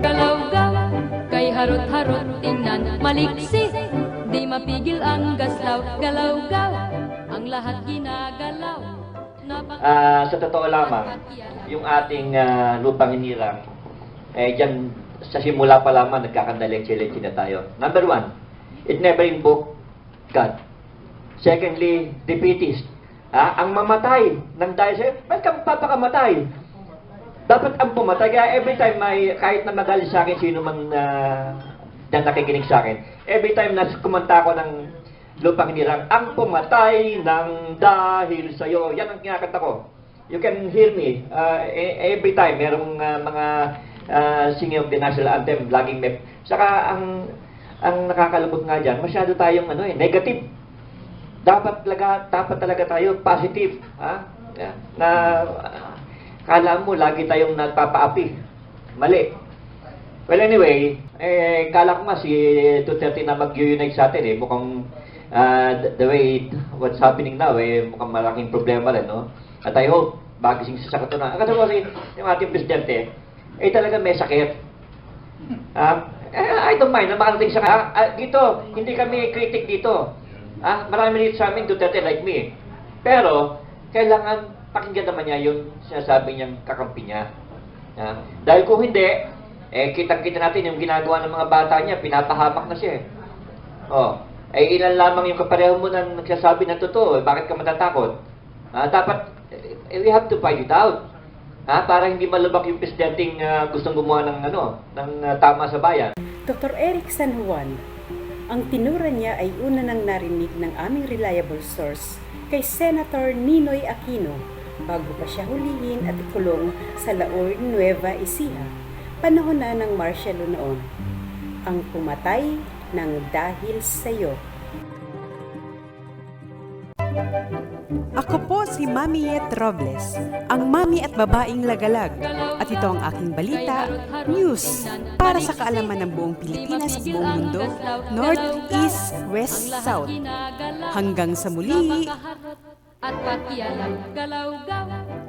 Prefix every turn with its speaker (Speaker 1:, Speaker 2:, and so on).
Speaker 1: Galaw-gaw, kay harot-harot tingnan Maliksi, di mapigil ang gaslaw Galaw-gaw, ang lahat ginagalaw
Speaker 2: Ah, sa totoo lamang, yung ating ah, lupang hinirang, eh, dyan sa simula pa lamang nagkakandalek-leche na tayo. Number one, it never invoked God. Secondly, defeatist. Ah, ang mamatay ng dahil sa'yo, ba't ka papakamatay? Dapat ang pumatay. Kaya every time may, kahit na magalit sa akin, sino man ah, na nakikinig sa akin, every time na kumanta ko ng lupang hinirang, ang pumatay ng dahil sa'yo. Yan ang kinakanta ko. You can hear me. Uh, every time, merong uh, mga uh, singing of the national anthem, laging may... Saka ang ang nakakalabot nga dyan, masyado tayong ano eh, negative. Dapat talaga, dapat talaga tayo positive. Ha? Na kala mo, lagi tayong nagpapaapi. Mali. Well, anyway, eh, kala ko nga si Duterte na mag-unite sa atin eh. Mukhang uh, the, way it- what's happening now eh, mukhang malaking problema rin, no? At I hope, bagising sa sakatunan. Kasi kasi yung ating presidente, eh talaga may sakit. Ah, eh, I don't mind na makarating siya. Ah, ah, dito, hindi kami critic dito. Ah, marami dito sa amin Duterte like me. Pero, kailangan pakinggan naman niya yung sinasabi niyang kakampi niya. Ah, dahil kung hindi, eh, kitang-kita natin yung ginagawa ng mga bata niya, pinapahamak na siya eh. Oh, eh ilan lamang yung kapareho mo na nagsasabi ng totoo, eh, bakit ka matatakot? Ah, dapat, eh, we have to fight it out. Ah, para hindi malubak yung presidenteng ah, gustong gumawa ng ano, ng ah, tama sa bayan.
Speaker 3: Dr. Eric San Juan, ang tinura niya ay una nang narinig ng aming reliable source kay Senator Ninoy Aquino bago pa siya hulihin at ikulong sa Laor Nueva Ecija. Panahon na ng martial law noon. Ang pumatay ng dahil sa'yo.
Speaker 4: Ako si Mami Yet Robles, ang mami at babaeng lagalag. At ito ang aking balita, news, para sa kaalaman ng buong Pilipinas at buong mundo, North, East, West, South. Hanggang sa muli,
Speaker 1: At pakialam, galaw-gaw